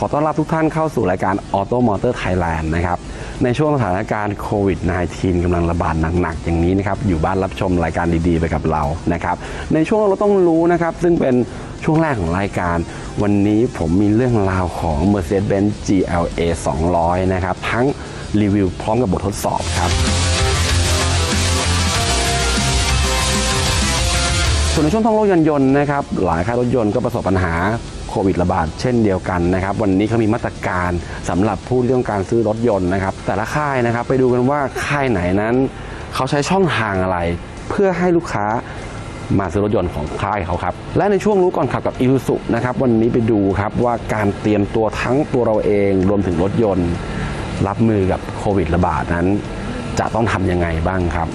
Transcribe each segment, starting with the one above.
ขอต้อนรับทุกท่านเข้าสู่รายการ Auto Motor Thailand นะครับ ในช่วงสถานการณ์โควิด -19 กำลังระบาดหนักๆ อย่างนี้นะครับ อยู่บ้านรับชมรายการดีๆ ไปกับเรานะครับ ในช่วงเราต้องรู้นะครับ ซึ่งเป็นช่วงแรกของรายการ วันนี้ผมมีเรื่องราวของ Mercedes-Benz GLA 200 นะครับ ทั้งรีวิวพร้อมกับบททดสอบครับ ส่วนในช่วงท่องโลกยนยนต์นะครับหลายค่ายรถยนต์ก็ประสบปัญหาโควิดระบาดเช่นเดียวกันนะครับ วันนี้เขามีมาตรการสำหรับผู้ที่ต้องการซื้อรถยนต์นะครับ แต่ละค่ายนะครับไปดูกันว่าค่ายไหนนั้น เขาใช้ช่องทางอะไร เพื่อให้ลูกค้ามาซื้อรถยนต์ของค่ายเขาครับ และในช่วงรู้ก่อนขับกับอี u สุนะครับ วันนี้ไปดูครับว่าการเตรียมตัวทั้งตัวเราเองรวมถึงรถยนต์ รับมือกับโควิดระบาดนั้น จะต้องทำยังไงบ้างครับ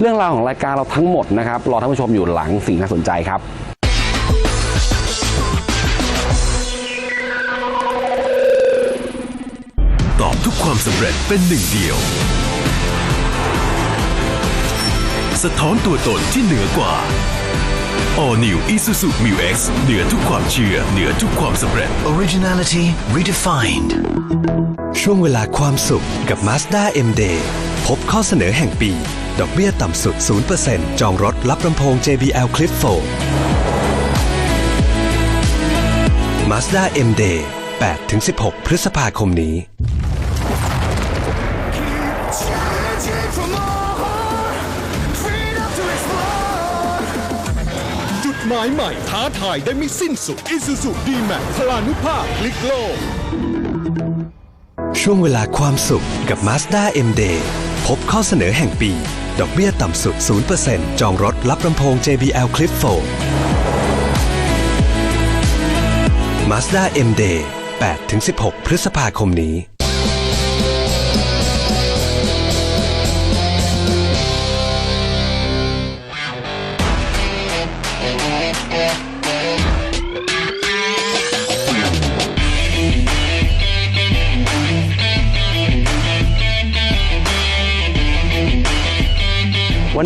เรื่องราวของรายการเราทั้งหมดนะครับรอท่านผู้ชมอยู่หลังสิ่งน่าสนใจครับตอบทุกความสำเร็จเป็นหนึ่งเดียว สะท้อนตัวตนที่เหนือกว่า All New Isuzu Mu X เหนือทุกความเชื่อ เหนือทุกความสำเร็จ Originality redefined. ช่วงเวลาความสุขกับ Mazda M-Day พบข้อเสนอแห่งปี ดอกเบี้ยต่ำสุด 0%จองรถรับลำโพง JBL Clip 4 Mazda M-Day 8-16 พฤษภาคมนี้ จุดหมายใหม่ท้าทายได้ไม่สิ้นสุด Isuzu D-Max พลานุภาพพลิกโลก ช่วงเวลาความสุขกับ Mazda M-Day พบข้อเสนอแห่งปี ดอกเบี้ยต่ำสุด 0%จองรถรับลำโพง JBL Clip 4 Mazda M-Day 8-16 พฤษภาคมนี้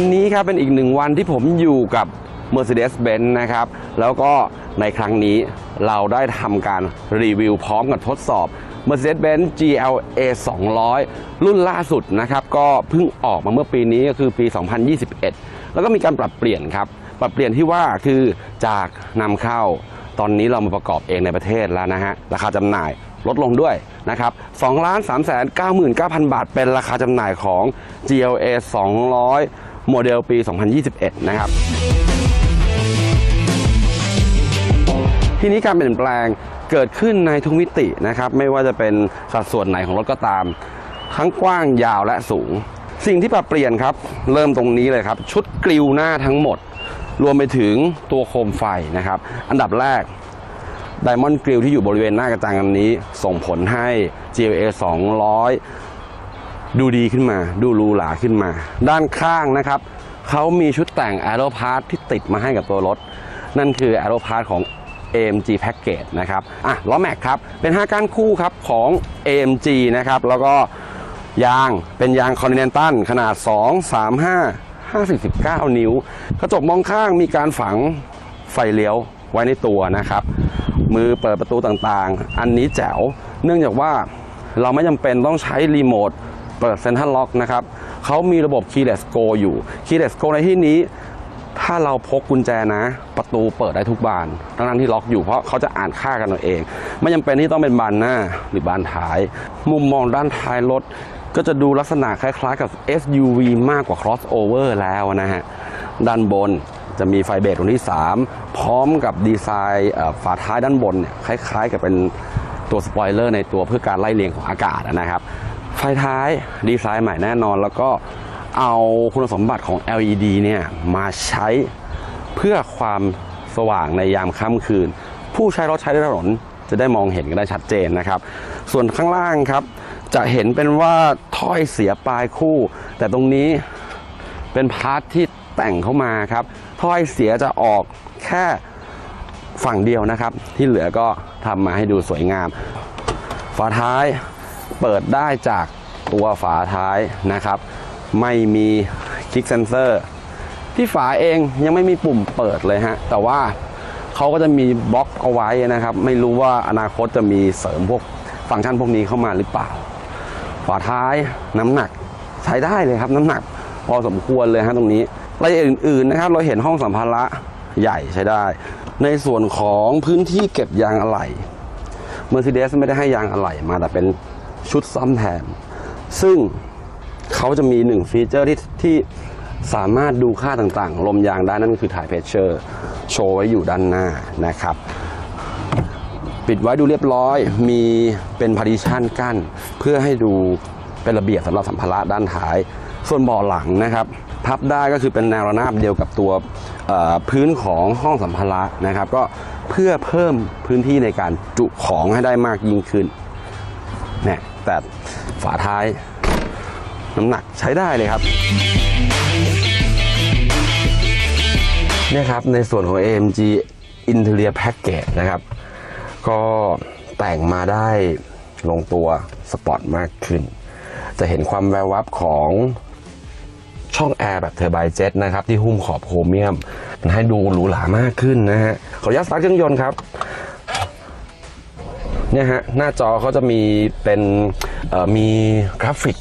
วันนี้ครับเป็นอีกหนึ่งวันที่ผมอยู่กับ Mercedes-Benz นะครับ แล้วก็ในครั้งนี้เราได้ทำการรีวิวพร้อมกับทดสอบ Mercedes-Benz GLA 200 รุ่นล่าสุดนะครับ ก็เพิ่งออกมาเมื่อปีนี้ก็คือปี 2021 แล้วก็มีการปรับเปลี่ยนครับ ปรับเปลี่ยนที่ว่าคือจากนำเข้า ตอนนี้เรามาประกอบเองในประเทศแล้วนะฮะ ราคาจำหน่ายลดลงด้วยนะครับ2 3 9 9 0 0 0 บาท เป็นราคาจำหน่ายของ GLA 200 โมเดลปี 2021 นะครับ ทีนี้การเปลี่ยนแปลงเกิดขึ้นในทุกมิตินะครับ ไม่ว่าจะเป็นสัดส่วนไหนของรถก็ตาม ทั้งกว้างยาวและสูง สิ่งที่ปรับเปลี่ยนครับ เริ่มตรงนี้เลยครับ ชุดกริวหน้าทั้งหมด รวมไปถึงตัวโคมไฟนะครับ อันดับแรกไดมอนด์กริลที่อยู่บริเวณหน้ากระจังอันนี้ ส่งผลให้ GLA 200 ดูดีขึ้นมา ดูรูหราขึ้นมา ด้านข้างนะครับเขามีชุดแต่ง a e r o p a r t ที่ติดมาให้กับตัวรถ นั่นคือ a e r o p a r t ของ AMG Package นะครับอะล้อแม็กครับ เป็น 5ก้านคู่ครับของ AMG นะครับ แล้วก็ยางเป็นยาง Continental ขนาด 2 3 5 59 นิ้ว กระจกมองข้างมีการฝังไฟเลี้ยวไว้ในตัวนะครับ มือเปิดประตูต่างๆ อันนี้แจ๋ว เนื่องจากว่าเราไม่จำเป็นต้องใช้รีโมท เปิดเซ็นทรัลล็อกนะครับเขามีระบบ Keyless Go อยู่ Keyless Go ในที่นี้ ถ้าเราพกกุญแจนะ ประตูเปิดได้ทุกบานทั้งๆที่ล็อกอยู่เพราะเขาจะอ่านค่ากันเอาเอง ไม่จำเป็นที่ต้องเป็นบานหน้าหรือบานท้าย มุมมองด้านท้ายรถก็จะดูลักษณะคล้ายๆกับ SUV มากกว่า crossover แล้วนะฮะ ด้านบนจะมีไฟเบรกตรงที่ 3 พร้อมกับดีไซน์ฝาท้ายด้านบนเนี่ยคล้ายๆกับเป็นตัวสปอยเลอร์ในตัวเพื่อการไล่เรียงของอากาศนะครับ ไฟท้ายดีไซน์ใหม่แน่นอน แล้วก็เอาคุณสมบัติของ LED เนี่ยมาใช้เพื่อความสว่างในยามค่ำคืน ผู้ใช้รถใช้ถนนจะได้มองเห็นกันได้ชัดเจนนะครับ ส่วนข้างล่างครับ จะเห็นเป็นว่าถ้อยเสียปลายคู่ แต่ตรงนี้เป็นพาร์ทที่แต่งเข้ามาครับ ถ้อยเสียจะออกแค่ฝั่งเดียวนะครับ ที่เหลือก็ทำมาให้ดูสวยงาม ฝาท้าย เปิดได้จากตัวฝาท้ายนะครับ ไม่มีคลิกเซนเซอร์ ที่ฝาเองยังไม่มีปุ่มเปิดเลยฮะ แต่ว่าเขาก็จะมีบล็อกเอาไว้นะครับ ไม่รู้ว่าอนาคตจะมีเสริมพวกฟังก์ชันพวกนี้เข้ามาหรือเปล่า ฝาท้ายน้ำหนักใช้ได้เลยครับ น้ำหนักพอสมควรเลยฮะตรงนี้รายละเอียดอื่นๆนะครับ เราเห็นห้องสัมภาระใหญ่ใช้ได้ ในส่วนของพื้นที่เก็บยางอะไหล่ Mercedes ไม่ได้ให้ยางอะไหล่มาแต่เป็น ชุดซ่อมแทนซึ่งเขาจะมีหนึ่งฟีเจอร์ที่ที่สามารถดูค่าต่างๆ ลมยางได้นั่นคือถ่ายเพชเชอร์โชว์ไว้อยู่ด้านหน้านะครับ ปิดไว้ดูเรียบร้อย มีเป็นพาริชันกั้น เพื่อให้ดูเป็นระเบียบสำหรับสัมภาระด้านท้าย ส่วนเบาะหลังนะครับ พับได้ก็คือเป็นแนวระนาบเดียวกับตัวพื้นของห้องสัมภาระนะครับ ก็เพื่อเพิ่มพื้นที่ในการจุของให้ได้มากยิ่งขึ้นเนี่ย แต่ฝาท้าย น้ำหนักใช้ได้เลยครับเนี่ยครับ ในส่วนของ AMG Interior Package นะครับ ก็แต่งมาได้ลงตัวสปอร์ตมากขึ้น จะเห็นความแวววับของช่องแอร์แบบเทอร์ไบเจ็ตนะครับ ที่หุ้มขอบโครเมียม มันให้ดูหรูหรามากขึ้นนะฮะ ขออนุญาตสตาร์ทเครื่องยนต์ครับ เนี่ยฮะหน้าจอเขาจะมีเป็นมีกราฟิก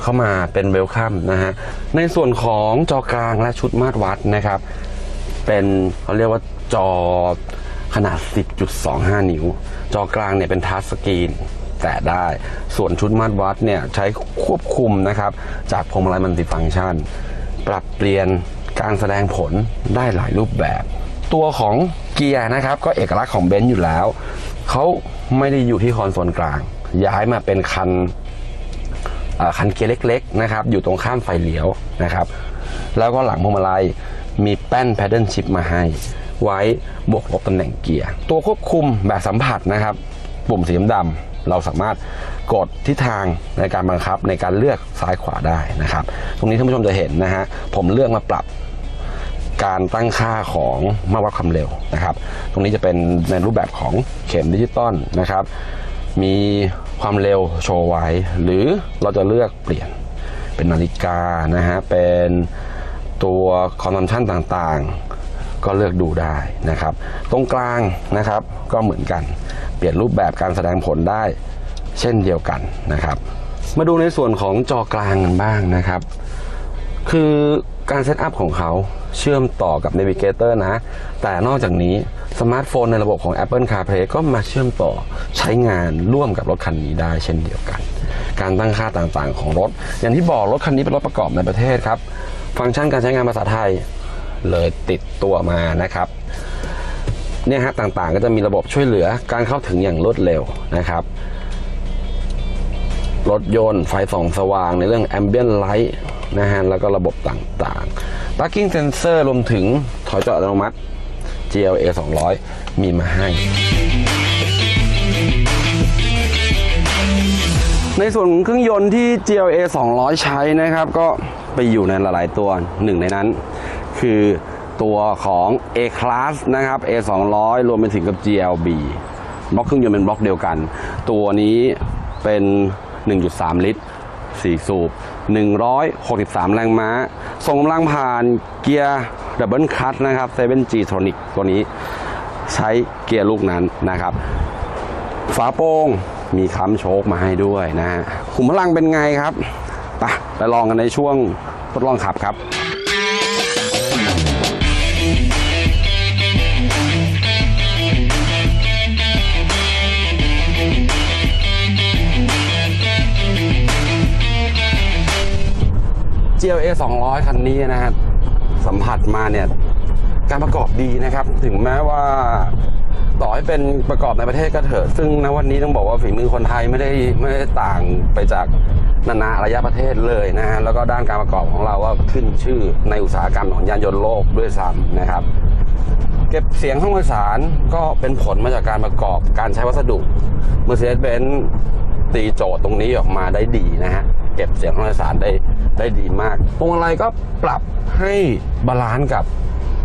เข้ามาเป็นเวลคัมนะฮะในส่วนของจอกลางและชุดมาตรวัดนะครับ เป็นเขาเรียกว่าจอขนาด 10.25 นิ้ว จอกลางเนี่ยเป็นทัชสกรีนแต่ได้ส่วนชุดมาตรวัดเนี่ยใช้ควบคุมนะครับ จากพวงมาลัยมัลติฟังก์ชัน ปรับเปลี่ยนการแสดงผลได้หลายรูปแบบ ตัวของเกียร์นะครับ ก็เอกลักษณ์ของเบนซ์อยู่แล้ว เขาไม่ได้อยู่ที่คอนโซลกลาง ย้ายมาเป็นคันคันเกียร์เล็กๆนะครับอยู่ตรงข้ามไฟเลี้ยวนะครับ แล้วก็หลังพวงมาลัยมีแป้น paddle shift มาให้ ไว้บวกลบตำแหน่งเกียร์ ตัวควบคุมแบบสัมผัสนะครับ ปุ่มสีดำเราสามารถกดทิศทางในการบังคับในการเลือกซ้ายขวาได้นะครับ ตรงนี้ท่านผู้ชมจะเห็นนะฮะผมเลือกมาปรับ การตั้งค่าของมารวัดความเร็วนะครับ ตรงนี้จะเป็นในรูปแบบของเข็มดิจิตอลนะครับ มีความเร็วโชว์ไว้ หรือเราจะเลือกเปลี่ยนเป็นนาฬิกานะฮะเป็นตัวคอนซัมชันต่างๆ ก็เลือกดูได้นะครับ ตรงกลางนะครับก็เหมือนกัน เปลี่ยนรูปแบบการแสดงผลได้เช่นเดียวกันนะครับ มาดูในส่วนของจอกลางกันบ้างนะครับ คือการเซตอัพของเขา เชื่อมต่อกับ Navigator นะ แต่นอกจากนี้สมาร์ทโฟนในระบบของ Apple CarPlay ก็มาเชื่อมต่อใช้งานร่วมกับรถคันนี้ได้เช่นเดียวกัน การตั้งค่าต่างๆของรถ อย่างที่บอกรถคันนี้เป็นรถประกอบในประเทศครับ ฟังก์ชันการใช้งานภาษาไทยเลยติดตัวมานะครับเนี่ยฮะต่างๆ ก็จะมีระบบช่วยเหลือการเข้าถึงอย่างรวดเร็วนะครับรถยนต์ไฟส่องสว่างในเรื่อง ambient light นะฮะแล้วก็ระบบต่างๆ parking sensor รวมถึงถอยจอดอัตโนมัติ GLA 200 มีมาให้ ในส่วนของเครื่องยนต์ที่ GLA 200 ใช้นะครับ ก็ไปอยู่ในหลาย ๆ ตัวหนึ่งในนั้น คือตัวของ A Class นะครับ A 200 รวมไปถึงกับ GLB บล็อกเครื่องยนต์เป็นบล็อกเดียวกัน ตัวนี้เป็น 1.3 ลิตร 4 สูบ 163 แรงม้า ส่งกำลังผ่านเกียร์ดับเบิลคัตนะครับ 7G Tronic ตัวนี้ใช้เกียร์ลูกนั้นนะครับ ฝาโปร่งมีค้ำโชคมาให้ด้วยนะฮะขุมพลังเป็นไงครับไปไปลองกันในช่วงทดลองขับครับ GLA 200 คันนี้นะฮะสัมผัสมาเนี่ย การประกอบดีนะครับ ถึงแม้ว่าต่อให้เป็นประกอบในประเทศก็เถอะ ซึ่งณวันนี้ต้องบอกว่าฝีมือคนไทยไม่ได้ไม่ได้ต่างไปจากนานาระยะประเทศเลยนะฮะแล้วก็ด้านการประกอบของเราก็ขึ้นชื่อในอุตสาหกรรมของยานยนต์โลกด้วยซ้ำนะครับ เก็บเสียงห้องโดยสารก็เป็นผลมาจากการประกอบการใช้วัสดุ Mercedes-Benz ตีโจทย์ตรงนี้ออกมาได้ดีนะฮะ เก็บเสียงของโดยสารได้ได้ดีมากพวงมาลัยก็ปรับให้บาลานซ์กับ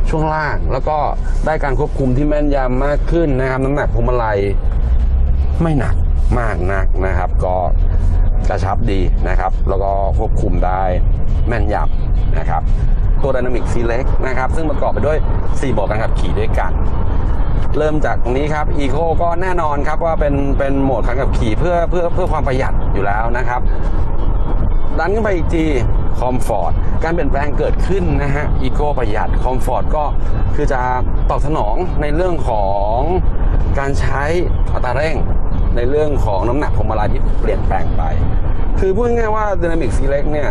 ช่วงล่าง แล้วก็ได้การควบคุมที่แม่นยำมากขึ้นนะครับน้ำหนักพวงมาลัยไม่หนักมากนักนะครับ ก็กระชับดีนะครับ แล้วก็ควบคุมได้แม่นยำนะครับ ตัว Dynamic Select นะครับ ซึ่งประกอบไปด้วย4โหมดการขับขี่ด้วยกัน เริ่มจากตรงนี้ครับ Eco ก็แน่นอนครับว่าเป็นเป็นโหมดการขับขี่เพื่อเพื่อเพื่อความประหยัดอยู่แล้วนะครับ ดันขึ้นไปอีกทีคอมฟอร์ตการเปลี่ยนแปลงเกิดขึ้นนะฮะอีโก้ประหยัดคอมฟอร์ตก็คือจะตอบสนองในเรื่องของการใช้อัตราเร่ง ในเรื่องของน้ำหนักพวงมาลัยที่เปลี่ยนแปลงไป คือพูดง่ายๆว่า Dynamic Select เนี่ย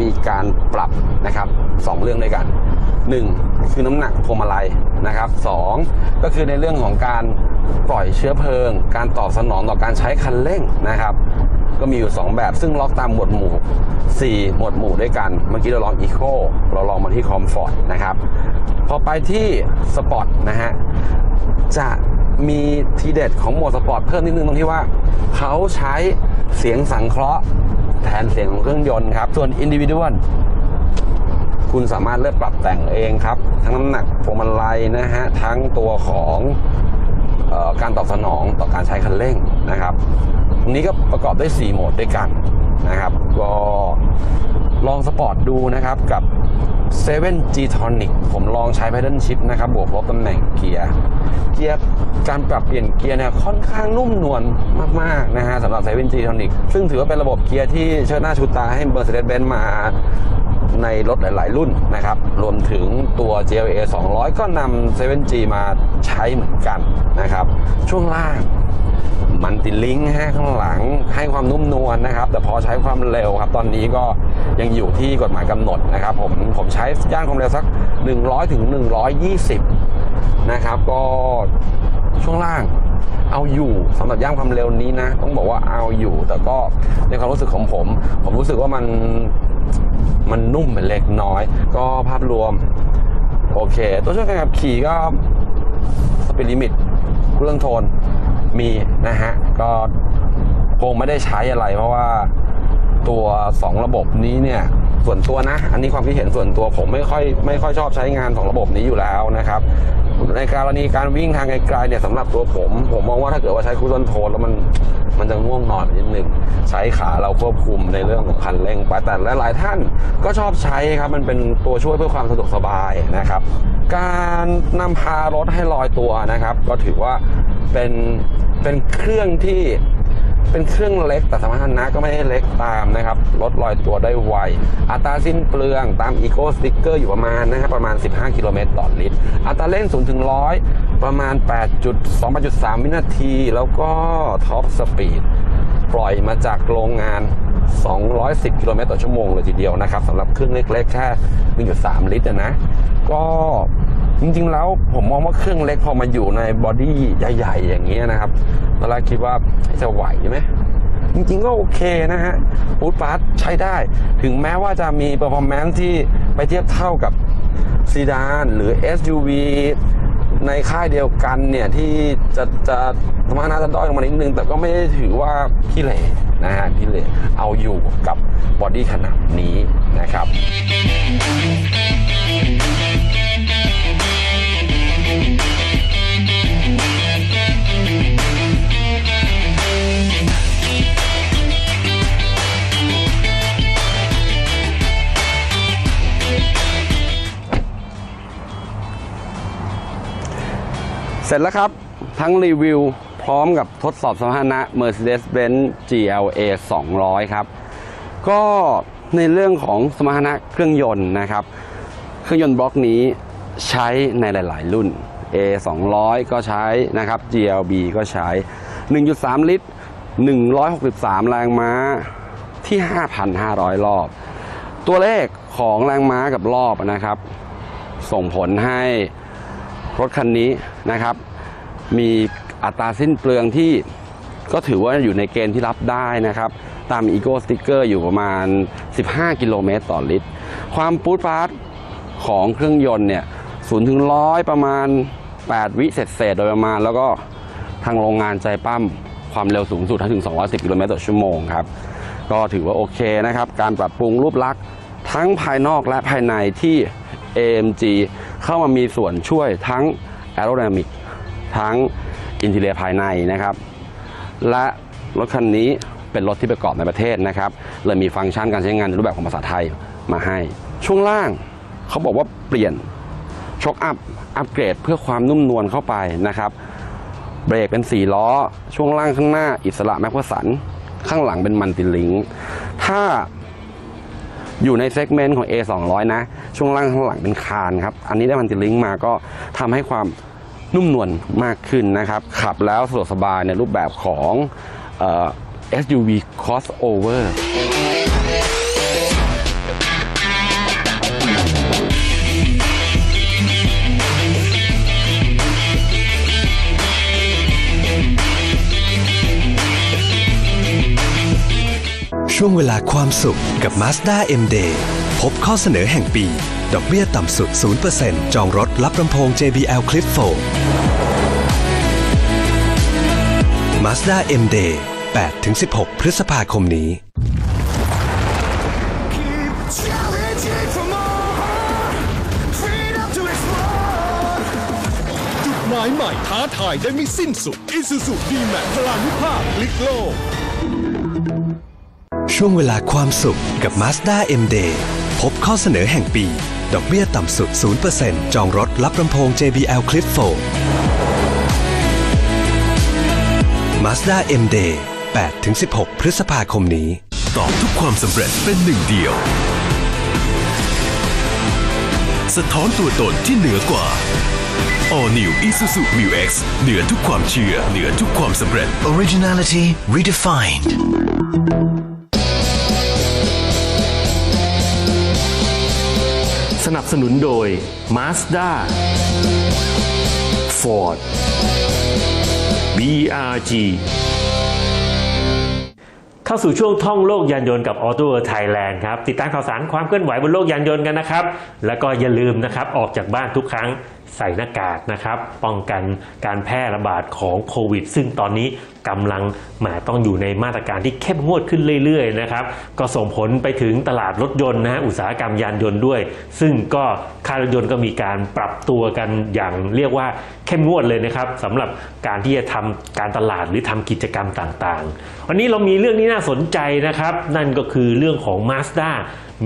มีการปรับนะครับสองเรื่องด้วยกัน 1 คือน้ำหนักพวงมาลัยนะครับสองก็คือในเรื่องของการปล่อยเชื้อเพลิง การตอบสนองต่อการใช้คันเร่งนะครับ ก็มีอยู่ 2 แบบ ซึ่งล็อกตามหมวดหมู่ 4 หมวดหมู่ด้วยกัน เมื่อกี้เราลอง Eco เราลองมาที่ Comfort นะครับ พอไปที่ Sport นะฮะ จะมีทีเด็ดของหมวดสปอร์ตเพิ่มนิดนึงตรงที่ว่า เขาใช้เสียงสังเคราะห์แทนเสียงของเครื่องยนต์ครับ ส่วน Individual คุณสามารถเลือกปรับแต่งเองครับ ทั้งน้ำหนักพวงมาลัยนะฮะ ทั้งตัวของออการตอบสนองต่อการใช้คันเร่งนะครับ ตรงนี้ก็ประกอบด้วย 4 โหมดด้วยกันนะครับ ก็ลองสปอร์ตดูนะครับกับ 7 G Tonic ผมลองใช้ Paddle Shift นะครับ บวกลบตำแหน่งเกียร์ เกียร์การปรับเปลี่ยนเกียร์เนี่ยค่อนข้างนุ่มนวลมาก ๆ นะฮะสำหรับ 7 G Tonic ซึ่งถือว่าเป็นระบบเกียร์ที่เชิดหน้าชูตาให้ Mercedes-Benz มาในรถหลาย ๆ รุ่นนะครับ รวมถึงตัว GLA 200 ก็นำ 7G มาใช้เหมือนกันนะครับ ช่วงล่าง มันติลิงก์ฮะข้างหลังให้ความนุ่มนวลนะครับ แต่พอใช้ความเร็วครับ ตอนนี้ก็ยังอยู่ที่กฎหมายกำหนดนะครับผมผมใช้ย่านความเร็วสัก 100ถึง120 นะครับ ก็ช่วงล่างเอาอยู่สำหรับย่างความเร็วนี้นะ ต้องบอกว่าเอาอยู่ แต่ก็ในความรู้สึกของผม ผมรู้สึกว่ามันมันนุ่มเป็นเล็กน้อย ก็ภาพรวม โอเค ตัวช่วยการขับขี่ก็สปีดลิมิตเครื่องโทน มีนะฮะ ก็คงไม่ได้ใช้อะไรเพราะว่าตัว 2 ระบบนี้เนี่ย ส่วนตัวนะ อันนี้ความคิดเห็นส่วนตัวผมไม่ค่อยไม่ค่อยชอบใช้งาน2ระบบนี้อยู่แล้วนะครับ ในกรณีการวิ่งทางไกลๆเนี่ยสำหรับตัวผม ผมมองว่าถ้าเกิดว่าใช้คูลอนโทนแล้วมันมันจะง่วงนอนนิดนึงใช้ขาเราควบคุมในเรื่องของคันเร่งไปแต่หลายๆท่านก็ชอบใช้ครับ มันเป็นตัวช่วยเพื่อความสะดวกสบายนะครับ การนำพารถให้ลอยตัวนะครับ ก็ถือว่าเป็นเป็นเครื่องที่ เป็นเครื่องเล็กแต่สมรรถนะก็ไม่ได้เล็กตามนะครับลดลอยตัวได้ไว อัตราสิ้นเปลืองตาม Eco Sticker อร์อยู่ประมาณนะครับประมาณ 15 กิโลเมตรต่อลิตร อัตราเร่ง0ถึง100ประมาณ 8.2.3 วินาที แล้วก็ท็อปสปีดปล่อยมาจากโรงงาน 210 กิโลเมตรต่อชั่วโมงเลยทีเดียวนะครับสำหรับเครื่องเล็กๆ แค่ 1.3 ลิตรนะ ก็ จริง ๆ แล้วผมมองว่าเครื่องเล็กพอมาอยู่ในบอดี้ใหญ่ ๆ อย่างนี้ยนะครับตอนแรกคิดว่าจะไหวไหมจริง ๆ ก็โอเคนะฮะบูทปาร์ใช้ได้ ถึงแม้ว่าจะมีเปอร์ฟอร์แมนซ์ที่ไปเทียบเท่ากับซีดานหรือ SUV ในค่ายเดียวกันเนี่ย ที่จะจะสมรรถนะจะด้อยลงมานิดนึง แต่ก็ไม่ได้ถือว่าขี้เหร่นะฮะขี้เหร่เอาอยู่กับบอดี้ขนาดนี้นะครับ เสร็จแล้วครับ ทั้งรีวิวพร้อมกับทดสอบสมรรถนะ Mercedes-Benz GLA 200 ครับ ก็ในเรื่องของสมรรถนะเครื่องยนต์นะครับ เครื่องยนต์บล็อกนี้ใช้ในหลาย ๆ รุ่น A 200 ก็ใช้นะครับ GLB ก็ใช้ 1.3 ลิตร 163 แรงม้าที่ 5,500 รอบ ตัวเลขของแรงม้ากับรอบนะครับ ส่งผลให้รถคันนี้ นะครับ มีอัตราสิ้นเปลืองที่ก็ถือว่าอยู่ในเกณฑ์ที่รับได้นะครับ ตาม Ego Sticker อร์อยู่ประมาณ 15 กิโลเมตรต่อลิตร ความปูดฟาสของเครื่องยนต์เนี่ย0ถึง100ประมาณ 8 วิเศษเศษโดยประมาณ แล้วก็ทางโรงงานใจปั้มความเร็วสูงสุดถึง 210 กิโลเมตรต่อชั่วโมงครับ ก็ถือว่าโอเคนะครับ การปรับปรุงรูปลักษณ์ทั้งภายนอกและภายในที่ AMG เข้ามามีส่วนช่วยทั้ง Aerodynamic ทั้งอินทีเรียภายในนะครับ และรถคันนี้เป็นรถที่ประกอบในประเทศนะครับเลยมีฟังก์ชันการใช้งานในรูปแบบของภาษาไทยมาให้ ช่วงล่างเขาบอกว่าเปลี่ยนช็อคอัพอัปเกรดเพื่อความนุ่มนวลเข้าไปนะครับ เบรกเป็น 4 ล้อ ช่วงล่างข้างหน้า อิสระแมกวสัน ข้างหลังเป็นมันติลิง ถ้า อยู่ในเซกเมนต์ของ A 2 0 0 นะ ช่วงล่างข้างหลังเป็นคานครับ อันนี้ได้มันติลิงค์มาก็ทำให้ความนุ่มนวลมากขึ้นนะครับ ขับแล้วสะดวกสบายในรูปแบบของ SUV crossover ช่วงเวลาความสุขกับ Mazda M-Day พบข้อเสนอแห่งปี ดอกเบี้ยต่ำสุด 0%จองรถรับลำโพง JBL Clip 4 Mazda M-Day 8-16 พฤษภาคมนี้ จุดหมายใหม่ท้าทายได้ไม่สิ้นสุด Isuzu D-Max พลานุภาพพลิกโลก ช่วงเวลาความสุขกับ Mazda M-Day พบข้อเสนอแห่งปี ดอกเบี้ยต่ำสุด 0%จองรถรับลำโพง JBL Clip 4 Mazda M-Day 8-16 พฤษภาคมนี้ ตอบทุกความสำเร็จเป็นหนึ่งเดียว สะท้อนตัวตนที่เหนือกว่า All New Isuzu Mu X เหนือทุกความเชื่อ เหนือทุกความสำเร็จ Originality redefined. นับสนุนโดย Mazda Ford BRG เข้าสู่ช่วงท่องโลกยานยนต์กับ Auto Thailand ครับ ติดตามข่าวสารความเคลื่อนไหวบนโลกยานยนต์กันนะครับ แล้วก็อย่าลืมนะครับ ออกจากบ้านทุกครั้งใส่หน้ากากนะครับ ป้องกันการแพร่ระบาดของโควิด ซึ่งตอนนี้ กำลังแหมต้องอยู่ในมาตรการที่เข้มงวดขึ้นเรื่อยๆนะครับก็ส่งผลไปถึงตลาดรถยนต์นะฮะอุตสาหกรรมยานยนต์ด้วย ซึ่งก็ค่ายรถยนต์ก็มีการปรับตัวกันอย่างเรียกว่าเข้มงวดเลยนะครับสำหรับการที่จะทำการตลาดหรือทำกิจกรรมต่างๆ วันนี้เรามีเรื่องที่น่าสนใจนะครับ นั่นก็คือเรื่องของ Mazda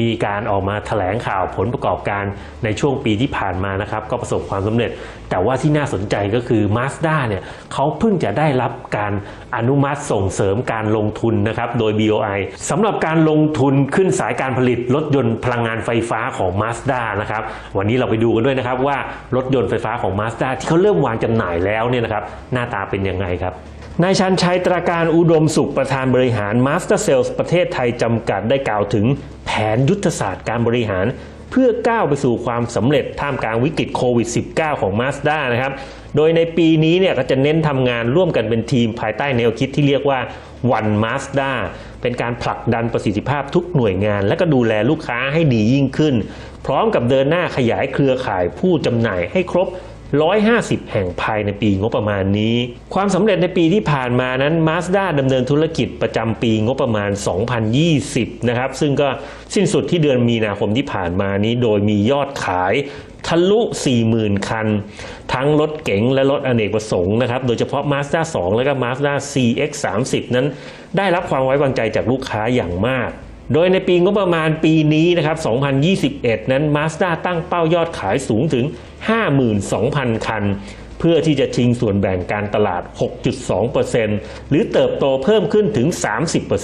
มีการออกมาแถลงข่าวผลประกอบการในช่วงปีที่ผ่านมานะครับ ก็ประสบความสำเร็จ แต่ว่าที่น่าสนใจก็คือ Mazda เนี่ยเขาเพิ่งจะได้รับการอนุมัติส่งเสริมการลงทุนนะครับโดย BOI สำหรับการลงทุนขึ้นสายการผลิตรถยนต์พลังงานไฟฟ้าของ Mazda นะครับวันนี้เราไปดูกันด้วยนะครับว่ารถยนต์ไฟฟ้าของ Mazda ที่เขาเริ่มวางจำหน่ายแล้วเนี่ยนะครับหน้าตาเป็นยังไงครับ นายชันชัยตราการอุดมสุขประธานบริหาร Master Sales ประเทศไทยจำกัดได้กล่าวถึงแผนยุทธศาสตร์การบริหาร เพื่อก้าวไปสู่ความสำเร็จท่ามกลางวิกฤตโควิด -19 ของ Mazda นะครับ โดยในปีนี้เนี่ยก็จะเน้นทำงานร่วมกันเป็นทีมภายใต้แนวคิดที่เรียกว่า One Mazda เป็นการผลักดันประสิทธิภาพทุกหน่วยงาน และก็ดูแลลูกค้าให้ดียิ่งขึ้น พร้อมกับเดินหน้าขยายเครือข่ายผู้จำหน่ายให้ครบ 150 แห่งภายในปีงบประมาณนี้ ความสำเร็จในปีที่ผ่านมานั้น Mazda ดำเนินธุรกิจประจำปีงบประมาณ 2020 นะครับ ซึ่งก็สิ้นสุดที่เดือนมีนาคมที่ผ่านมานี้ โดยมียอดขายทะลุ 40,000 คัน ทั้งรถเก๋งและรถอเนกประสงค์นะครับ โดยเฉพาะ Mazda 2 และก็ Mazda CX-30 นั้น ได้รับความไว้วางใจจากลูกค้าอย่างมาก โดยในปีงบประมาณปีนี้นะครับ 2021 นั้น Mazda ตั้งเป้ายอดขายสูงถึง 52,000 คัน เพื่อที่จะชิงส่วนแบ่งการตลาด 6.2%หรือเติบโตเพิ่มขึ้นถึง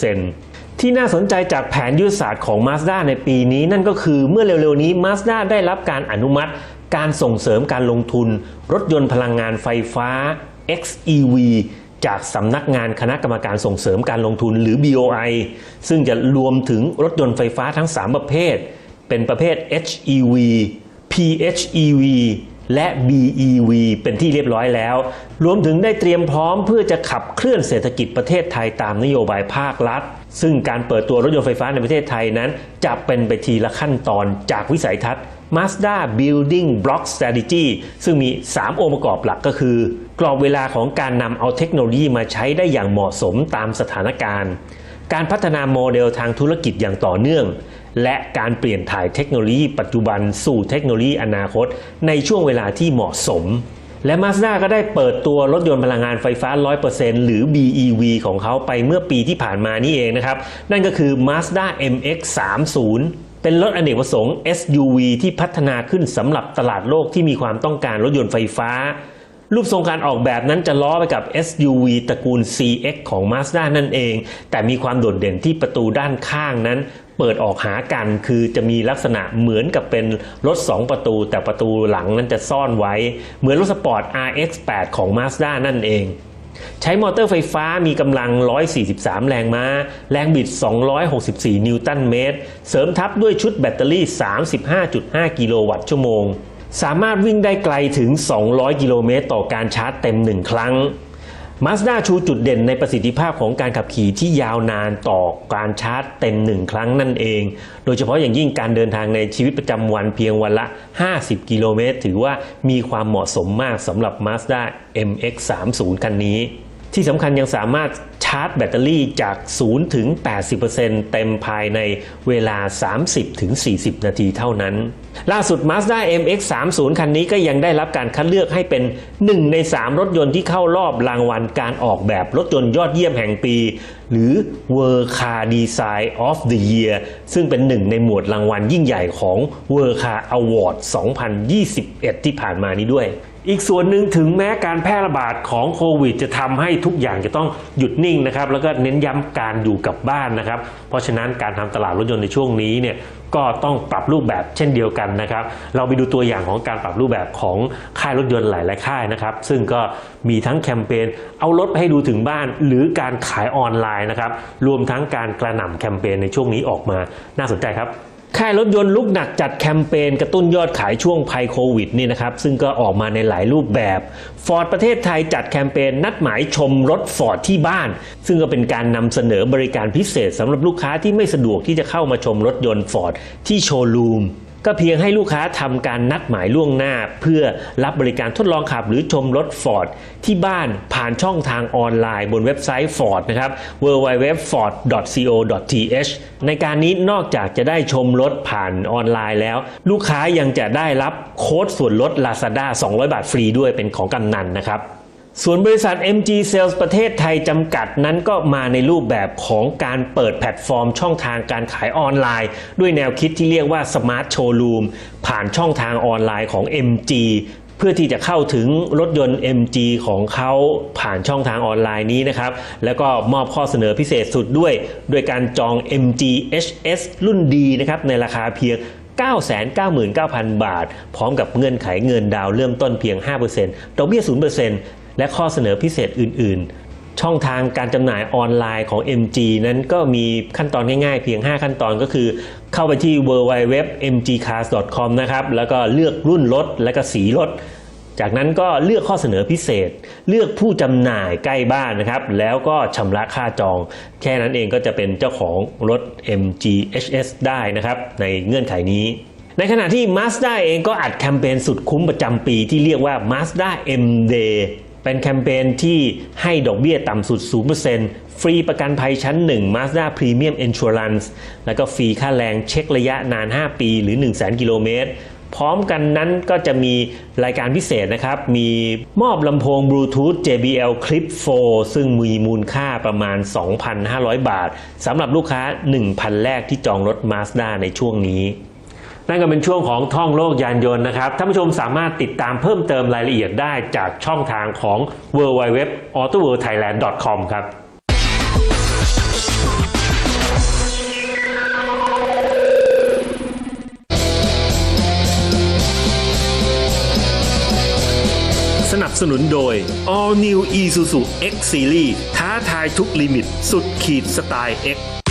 30%ที่น่าสนใจจากแผนยุทธศาสตร์ของ Mazda ในปีนี้นั่นก็คือเมื่อเร็วๆนี้ Mazda ได้รับการอนุมัติ การส่งเสริมการลงทุน รถยนต์พลังงานไฟฟ้า XEV จากสำนักงานคณะกรรมการส่งเสริมการลงทุนหรือ BOI ซึ่งจะรวมถึงรถยนต์ไฟฟ้าทั้ง 3 ประเภท เป็นประเภท HEV PHEV และ BEV เป็นที่เรียบร้อยแล้ว รวมถึงได้เตรียมพร้อมเพื่อจะขับเคลื่อนเศรษฐกิจประเทศไทยตามนโยบายภาครัฐ ซึ่งการเปิดตัวรถยนต์ไฟฟ้าในประเทศไทยนั้น จะเป็นไปทีละขั้นตอนจากวิสัยทัศน์ Mazda Building Block Strategy ซึ่งมี 3 องค์ประกอบหลักก็คือ กรอบเวลาของการนำเอาเทคโนโลยีมาใช้ได้อย่างเหมาะสมตามสถานการณ์ การพัฒนาโมเดลทางธุรกิจอย่างต่อเนื่อง และการเปลี่ยนถ่ายเทคโนโลยีปัจจุบันสู่เทคโนโลยีอนาคต ในช่วงเวลาที่เหมาะสม และ Mazda ก็ได้เปิดตัวรถยนต์พลังงานไฟฟ้า 100%หรือ BEV ของเขาไปเมื่อปีที่ผ่านมานี่เองนะครับ นั่นก็คือ Mazda MX-30 เป็นรถอเนกประสงค์ SUV ที่พัฒนาขึ้นสำหรับตลาดโลกที่มีความต้องการรถยนต์ไฟฟ้า รูปทรงการออกแบบนั้นจะล้อไปกับ SUV ตระกูล CX ของ Mazda นั่นเอง แต่มีความโดดเด่นที่ประตูด้านข้างนั้นเปิดออกหากันคือจะมีลักษณะเหมือนกับเป็นรถ 2 ประตู แต่ประตูหลังนั้นจะซ่อนไว้ เหมือนรถสปอร์ต RX8 ของ Mazda นั่นเอง ใช้มอเตอร์ไฟฟ้ามีกำลัง 143 แรงม้า แรงบิด 264 นิวตันเมตร เสริมทับด้วยชุดแบตเตอรี่ 35.5 กิโลวัตต์ชั่วโมง สามารถวิ่งได้ไกลถึง 200 กิโลเมตรต่อการชาร์จเต็ม 1 ครั้ง Mazda ชูจุดเด่นในประสิทธิภาพของการขับขี่ที่ยาวนานต่อการชาร์จเต็ม1ครั้งนั่นเอง โดยเฉพาะอย่างยิ่งการเดินทางในชีวิตประจำวันเพียงวันละ 50 กิโลเมตร ถือว่ามีความเหมาะสมมากสำหรับ Mazda MX-30 คันนี้ ที่สำคัญยังสามารถชาร์จแบตเตอรี่จาก 0 ถึง 80%เต็มภายในเวลา 30 ถึง 40 นาทีเท่านั้น ล่าสุด Mazda MX-30 คันนี้ก็ยังได้รับการคัดเลือกให้เป็น 1 ใน 3 รถยนต์ที่เข้ารอบรางวัลการออกแบบรถยนต์ยอดเยี่ยมแห่งปี หรือ World Car Design of the Year ซึ่งเป็นหนึ่งในหมวดรางวัลยิ่งใหญ่ของ World Car Award 2021 ที่ผ่านมานี้ด้วย อีกส่วนหนึ่งถึงแม้การแพร่ระบาดของโควิด จะทำให้ทุกอย่างจะต้องหยุดนิ่งนะครับ แล้วก็เน้นย้ำการอยู่กับบ้านนะครับ เพราะฉะนั้นการทำตลาดรถยนต์ในช่วงนี้เนี่ยก็ต้องปรับรูปแบบเช่นเดียวกันนะครับ เราไปดูตัวอย่างของการปรับรูปแบบของค่ายรถยนต์หลายๆค่ายนะครับ ซึ่งก็มีทั้งแคมเปญเอารถไปให้ดูถึงบ้าน หรือการขายออนไลน์นะครับ รวมทั้งการกระหน่ำแคมเปญในช่วงนี้ออกมาน่าสนใจครับ ค่ายรถยนต์ลุกหนักจัดแคมเปญกระตุ้นยอดขายช่วงภัยโควิดนี่นะครับ ซึ่งก็ออกมาในหลายรูปแบบ Ford ประเทศไทยจัดแคมเปญนัดหมายชมรถ Ford ที่บ้าน ซึ่งก็เป็นการนำเสนอบริการพิเศษสำหรับลูกค้าที่ไม่สะดวกที่จะเข้ามาชมรถยนต์ Ford ที่โชว์รูม ก็เพียงให้ลูกค้าทำการนัดหมายล่วงหน้า เพื่อรับบริการทดลองขับหรือชมรถ Ford ที่บ้านผ่านช่องทางออนไลน์บนเว็บไซต์ Ford นะครับ www.ford.co.th ในการนี้นอกจากจะได้ชมรถผ่านออนไลน์แล้ว ลูกค้ายังจะได้รับโค้ดส่วนลด Lazada 200 บาทฟรีด้วยเป็นของกำนันนะครับ ส่วนบริษัท MG Sales ประเทศไทยจำกัดนั้นก็มาในรูปแบบของการเปิดแพลตฟอร์มช่องทางการขายออนไลน์ ด้วยแนวคิดที่เรียกว่า Smart Showroom ผ่านช่องทางออนไลน์ของ MG เพื่อที่จะเข้าถึงรถยนต์ MG ของเขาผ่านช่องทางออนไลน์นี้นะครับ แล้วก็มอบข้อเสนอพิเศษสุดด้วย โดยการจอง MG HS รุ่นดีนะครับในราคาเพียง999,000 บาท พร้อมกับเงื่อนไขเงินดาวน์เริ่มต้นเพียง 5%ดอกเบี้ย 0% และข้อเสนอพิเศษอื่น ๆ ช่องทางการจำหน่ายออนไลน์ของ MG นั้นก็มีขั้นตอนง่ายๆ เพียง 5 ขั้นตอนก็คือ เข้าไปที่ www.mgcars.com นะครับแล้วก็เลือกรุ่นรถและก็สีรถจากนั้นก็เลือกข้อเสนอพิเศษ เลือกผู้จำหน่ายใกล้บ้านนะครับ แล้วก็ชำระค่าจอง แค่นั้นเองก็จะเป็นเจ้าของรถ MG HS ได้นะครับ ในเงื่อนไขนี้ ในขณะที่ Mazda เองก็อัดแคมเปญสุดคุ้มประจำปีที่เรียกว่า Mazda M Day เป็นแคมเปญที่ให้ดอกเบี้ยต่ำสุด 0%ฟรีประกันภัยชั้น 1 Mazda Premium Insurance แล้วก็ฟรีค่าแรงเช็คระยะนาน 5 ปีหรือ 1 0 0 0 0 0 กิโลเมตร พร้อมกันนั้นก็จะมีรายการพิเศษนะครับ มีมอบลำโพงบลูทูธ JBL Clip 4 ซึ่งมีมูลค่าประมาณ 2,500 บาทสำหรับลูกค้า 1,000 แรกที่จองรถ Mazda ในช่วงนี้ นั่นก็เป็นช่วงของท่องโลกยานยนต์นะครับ ท่านผู้ชมสามารถติดตามเพิ่มเติมรายละเอียดได้จากช่องทางของ w w w a u t o w o r l d t h a i l a n d c o m ครับสนับสนุนโดย All New Isuzu X Series ท้าทายทุกลิมิต สุดขีดสไตล์ X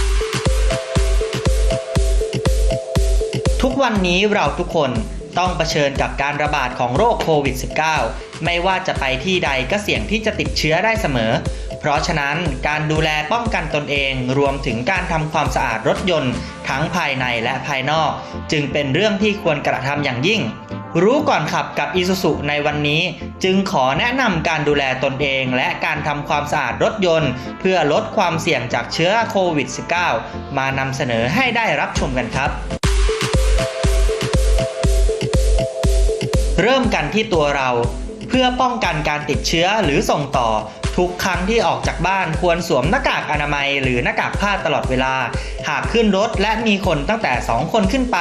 ทุกวันนี้เราทุกคนต้องเผชิญกับการระบาดของโรคโควิด -19 ไม่ว่าจะไปที่ใดก็เสี่ยงที่จะติดเชื้อได้เสมอ เพราะฉะนั้นการดูแลป้องกันตนเองรวมถึงการทำความสะอาดรถยนต์ ทั้งภายในและภายนอก จึงเป็นเรื่องที่ควรกระทำอย่างยิ่ง รู้ก่อนขับกับ Isuzu ในวันนี้ จึงขอแนะนำการดูแลตนเอง และการทำความสะอาดรถยนต์ เพื่อลดความเสี่ยงจากเชื้อโควิด -19 มานำเสนอให้ได้รับชมกันครับ เริ่มกันที่ตัวเรา เพื่อป้องกันการติดเชื้อหรือส่งต่อ ทุกครั้งที่ออกจากบ้านควรสวมหน้ากากอนามัย หรือหน้ากากผ้าตลอดเวลา หากขึ้นรถและมีคนตั้งแต่ 2 คนขึ้นไป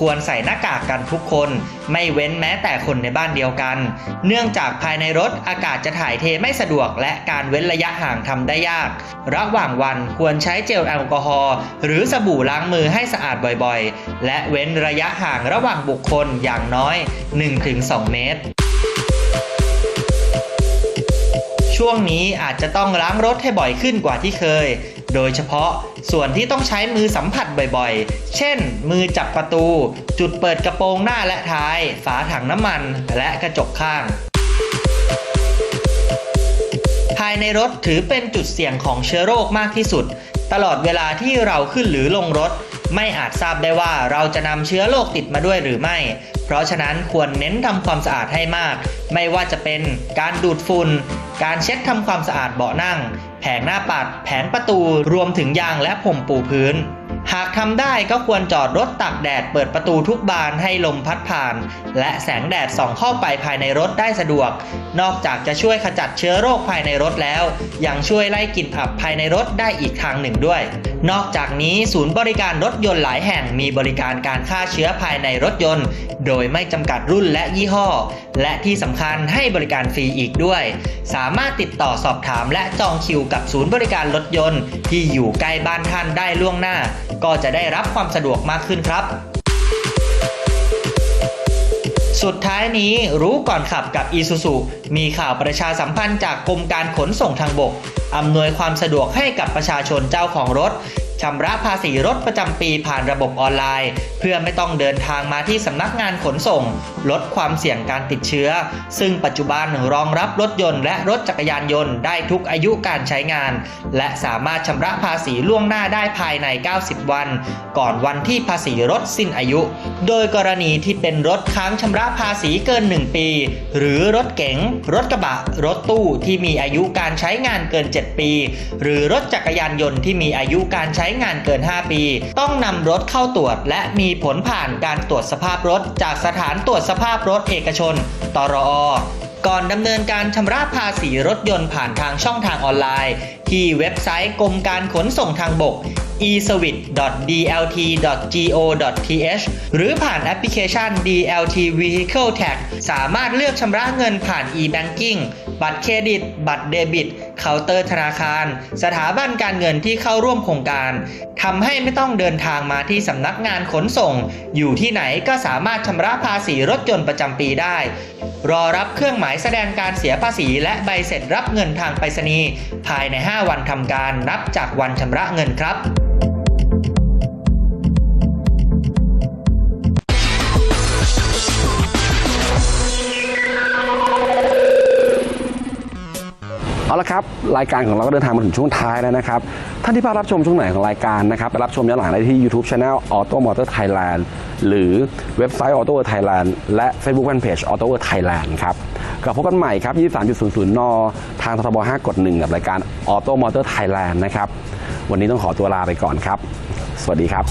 ควรใส่หน้ากากกันทุกคน ไม่เว้นแม้แต่คนในบ้านเดียวกัน เนื่องจากภายในรถอากาศจะถ่ายเทไม่สะดวก และการเว้นระยะห่างทำได้ยาก ระหว่างวันควรใช้เจลแอลกอฮอล์หรือสบู่ล้างมือให้สะอาดบ่อยๆ และเว้นระยะห่างระหว่างบุคคลอย่างน้อย 1-2 เมตร ช่วงนี้อาจจะต้องล้างรถให้บ่อยขึ้นกว่าที่เคย โดยเฉพาะส่วนที่ต้องใช้มือสัมผัสบ่อยๆ เช่น มือจับประตู จุดเปิดกระโปรงหน้าและท้าย ฝาถังน้ำมัน และกระจกข้าง ภายในรถถือเป็นจุดเสี่ยงของเชื้อโรคมากที่สุด ตลอดเวลาที่เราขึ้นหรือลงรถ ไม่อาจทราบได้ว่าเราจะนำเชื้อโรคติดมาด้วยหรือไม่ เพราะฉะนั้นควรเน้นทำความสะอาดให้มาก ไม่ว่าจะเป็นการดูดฝุ่น การเช็ดทำความสะอาดเบาะนั่ง แผงหน้าปัด แผงประตู รวมถึงยางและผมปูพื้น หากทำได้ก็ควรจอดรถตากแดดเปิดประตูทุกบานให้ลมพัดผ่าน และแสงแดดส่องเข้าไปภายในรถได้สะดวก นอกจากจะช่วยขจัดเชื้อโรคภายในรถแล้ว ยังช่วยไล่กลิ่นอับภายในรถได้อีกทางหนึ่งด้วย นอกจากนี้ศูนย์บริการรถยนต์หลายแห่งมีบริการการฆ่าเชื้อภายในรถยนต์ โดยไม่จำกัดรุ่นและยี่ห้อ และที่สำคัญให้บริการฟรีอีกด้วย สามารถติดต่อสอบถามและจองคิวกับศูนย์บริการรถยนต์ ที่อยู่ใกล้บ้านท่านได้ล่วงหน้าก็จะได้รับความสะดวกมากขึ้นครับ สุดท้ายนี้รู้ก่อนขับกับ Isuzu มีข่าวประชาสัมพันธ์จากกรมการขนส่งทางบกอำนวยความสะดวกให้กับประชาชนเจ้าของรถ ชำระภาษีรถประจำปีผ่านระบบออนไลน์ เพื่อไม่ต้องเดินทางมาที่สำนักงานขนส่ง ลดความเสี่ยงการติดเชื้อ ซึ่งปัจจุบันรองรับรถยนต์และรถจักรยานยนต์ได้ทุกอายุการใช้งาน และสามารถชำระภาษีล่วงหน้าได้ภายใน 90 วัน ก่อนวันที่ภาษีรถสิ้นอายุ โดยกรณีที่เป็นรถค้างชำระภาษีเกิน 1 ปี หรือรถเก๋ง รถกระบะ รถตู้ที่มีอายุการใช้งานเกิน 7 ปี หรือรถจักรยานยนต์ที่มีอายุการใช้ช้งานเกิน 5 ปี ต้องนำรถเข้าตรวจ และมีผลผ่านการตรวจสภาพรถ จากสถานตรวจสภาพรถเอกชน ตรอก่อนดำเนินการชำระภาษีรถยนต์ผ่านทางช่องทางออนไลน์ ที่เว็บไซต์กรมการขนส่งทางบก eservice.dlt.go.th หรือผ่านแอปพลิเคชัน DLT Vehicle Tag สามารถเลือกชำระเงินผ่าน e-banking บัตรเครดิต บัตรเดบิต เคาน์เตอร์ธนาคาร สถาบันการเงินที่เข้าร่วมโครงการทำให้ไม่ต้องเดินทางมาที่สำนักงานขนส่ง อยู่ที่ไหนก็สามารถชำระภาษีรถยนต์ประจำปีได้ รอรับเครื่องหมายแสดงการเสียภาษี และใบเสร็จรับเงินทางไปรษณีย์ภายใน 5 วันทำการนับจากวันชำระเงินครับ เอาละครับ รายการของเราก็เดินทางมาถึงช่วงท้ายแล้วนะครับ ท่านที่พลาดรับชมช่วงไหนของรายการนะครับไปรับชมย้อนหลังได้ที่ YouTube Channel Auto Motor Thailand หรือเว็บไซต์ Auto World Thailand และ Facebook Fanpage Auto World Thailand ครับกลับพบกันใหม่ครับ 23.00 น ทางททบ5กด1กับรายการ Auto Motor Thailand นะครับ วันนี้ต้องขอตัวลาไปก่อนครับ สวัสดีครับ